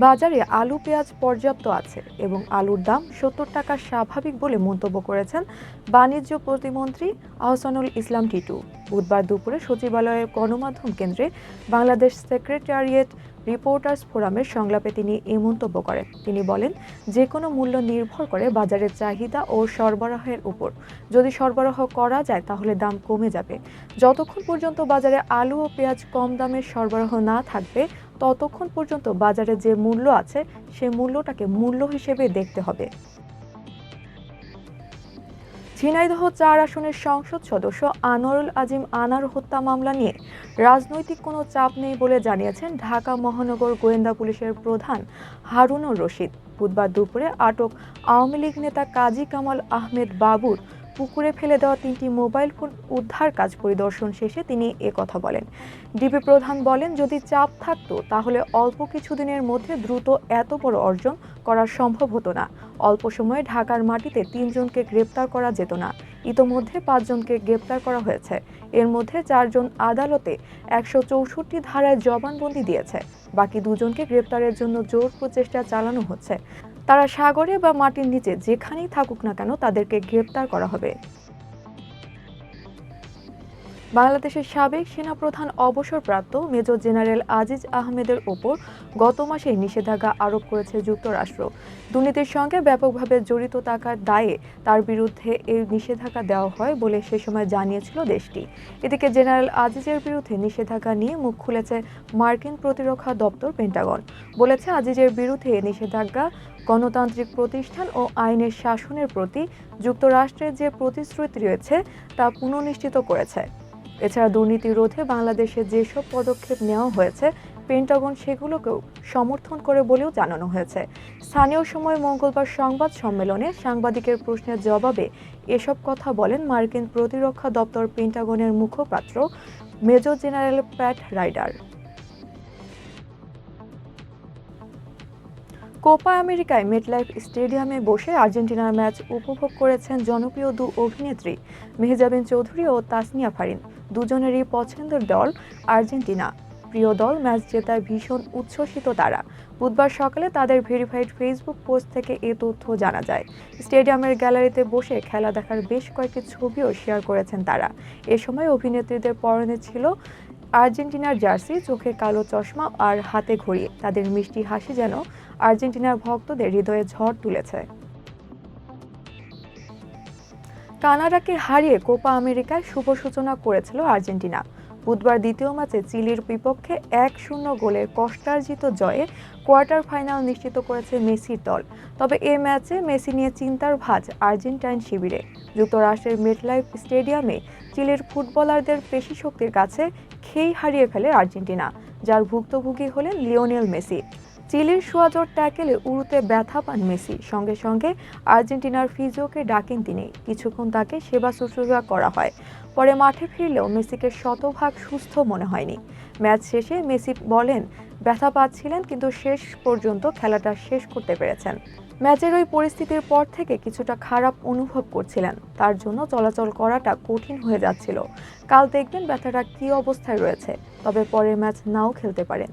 বাজারে আলু, পেঁয়াজ পর্যাপ্ত আছে এবং আলুর দাম সত্তর টাকা স্বাভাবিক বলে মন্তব্য করেছেন বাণিজ্য প্রতিমন্ত্রী আহসানুল ইসলাম টিটু। বুধবার দুপুরে সচিবালয়ের গণমাধ্যম কেন্দ্রে বাংলাদেশ সেক্রেটারিয়েট রিপোর্টার্স ফোরামের সংলাপে তিনি এই মন্তব্য করেন। তিনি বলেন যে কোনো মূল্য নির্ভর করে বাজারের চাহিদা ও সরবরাহের উপর। যদি সরবরাহ করা যায় তাহলে দাম কমে যাবে। যতক্ষণ পর্যন্ত বাজারে আলু ও পেঁয়াজ কম দামে সরবরাহ না থাকবে ততক্ষণ পর্যন্ত বাজারে যে মূল্য আছে সে মূল্যটাকে মূল্য হিসেবে দেখতে হবে। ঝিনাইদহ চার আসনের সংসদ সদস্য আনোয়ারুল আজিম আনার হত্যা মামলা নিয়ে রাজনৈতিক কোনো চাপ নেই বলে জানিয়েছেন ঢাকা মহানগর গোয়েন্দা পুলিশের প্রধান হারুনুর রশিদ। বুধবার দুপুরে আটক আওয়ামী লীগ নেতা কাজী কামাল আহমেদ বাবুর পুকুরে ফেলে দেওয়া তিনটি মোবাইল ফোন উদ্ধার কাজ পরিদর্শন শেষে তিনি এ কথা বলেন। ডিবি প্রধান বলেন, যদি চাপ থাকতো, তাহলে অল্প কিছুদিনের মধ্যে দ্রুত এত বড় অর্জন করা সম্ভব হতো না। অল্প সময়ে ঢাকার মাটিতে তিনজনকে গ্রেপ্তার করা যেত না। ইতোমধ্যে পাঁচজনকে গ্রেপ্তার করা হয়েছে। এর মধ্যে চারজন আদালতে একশো চৌষট্টি ধারায় জবানবন্দি দিয়েছে। বাকি দুজনকে গ্রেপ্তারের জন্য জোর প্রচেষ্টা চালানো হচ্ছে। তারা সাগরে বা মাটির নিচে যেখানেই থাকুক না কেন তাদেরকে গ্রেপ্তার করা হবে। বাংলাদেশের সাবেক সেনাপ্রধান অবসরপ্রাপ্ত মেজর জেনারেল আজিজ আহমেদের ওপর গত মাসে নিষেধাজ্ঞা আরোপ করেছে যুক্তরাষ্ট্র। দুর্নীতির সঙ্গে ব্যাপকভাবে জড়িত থাকার দায়ে তার বিরুদ্ধে এই নিষেধাজ্ঞা দেওয়া হয় বলে সে সময় জানিয়েছিল দেশটি। এদিকে জেনারেল আজিজের বিরুদ্ধে নিষেধাজ্ঞা নিয়ে মুখ খুলেছে মার্কিন প্রতিরক্ষা দপ্তর পেন্টাগন। বলেছে, আজিজের বিরুদ্ধে নিষেধাজ্ঞা, গণতান্ত্রিক প্রতিষ্ঠান ও আইনের শাসনের প্রতি যুক্তরাষ্ট্রের যে প্রতিশ্রুতি রয়েছে তা পুনঃনিশ্চিত করেছে। এছাড়া দুর্নীতি রোধে বাংলাদেশে যেসব পদক্ষেপ নেওয়া হয়েছে পেন্টাগন সেগুলোকেও সমর্থন করে বলেও জানানো হয়েছে। স্থানীয় সময় মঙ্গলবার সংবাদ সম্মেলনে সাংবাদিকের প্রশ্নের জবাবে এসব কথা বলেন মার্কিন প্রতিরক্ষা দপ্তর পেন্টাগনের মুখপাত্র, major general Pat Ryder. Copa আমেরিকায় মেটলাইফ স্টেডিয়ামে বসে আর্জেন্টিনার ম্যাচ উপভোগ করেছেন জনপ্রিয় দু অভিনেত্রী, মেহজাবিন চৌধুরী ও তাসনিয়া ফারিন। দুজনেরই পছন্দের দল আর্জেন্টিনা। প্রিয় দল ম্যাচ জেতায় ভীষণ উচ্ছ্বসিত তারা। বুধবার সকালে তাদের ভেরিফাইড ফেসবুক পোস্ট থেকে এ তথ্য জানা যায়। স্টেডিয়ামের গ্যালারিতে বসে খেলা দেখার বেশ কয়েকটি ছবিও শেয়ার করেছেন তারা। এ সময় অভিনেত্রীদের পরনে ছিল আর্জেন্টিনার জার্সি, চোখে কালো চশমা আর হাতে ঘড়ি। তাদের মিষ্টি হাসি যেন আর্জেন্টিনার ভক্তদের হৃদয়ে ঝড় তুলেছে। কানাডাকে হারিয়ে কোপা আমেরিকায় শুভ সূচনা করেছিল আর্জেন্টিনা। বুধবার দ্বিতীয় ম্যাচে চিলির বিপক্ষে এক শূন্য গোলের কষ্টার্জিত জয়ে কোয়ার্টার ফাইনাল নিশ্চিত করেছে মেসির দল। তবে এ ম্যাচে মেসি নিয়ে চিন্তার ভাঁজ আর্জেন্টাইন শিবিরে। যুক্তরাষ্ট্রের মেটলাইফ স্টেডিয়ামে চিলির ফুটবলারদের পেশি শক্তির কাছে খেই হারিয়ে ফেলে আর্জেন্টিনা, যার ভুক্তভোগী হলেন লিওনেল মেসি। চিলির সোয়াজর ট্যাকেলে উড়ুতে ব্যথা পান মেসি। সঙ্গে সঙ্গে আর্জেন্টিনার ফিজিওকে ডাকেন তিনি। কিছুক্ষণ তাকে সেবা শুশ্রূষা করা হয়। পরে মাঠে ফিরলেও মেসিকে শতভাগ সুস্থ মনে হয়নি। ম্যাচ শেষে মেসি বলেন, ব্যথা পাচ্ছিলেন, কিন্তু শেষ পর্যন্ত খেলাটা শেষ করতে পেরেছেন। ম্যাচের ওই পরিস্থিতির পর থেকে কিছুটা খারাপ অনুভব করছিলেন। তার জন্য চলাচল করাটা কঠিন হয়ে যাচ্ছিল। কাল দেখবেন ব্যথাটা কী অবস্থায় রয়েছে। তবে পরের ম্যাচ নাও খেলতে পারেন।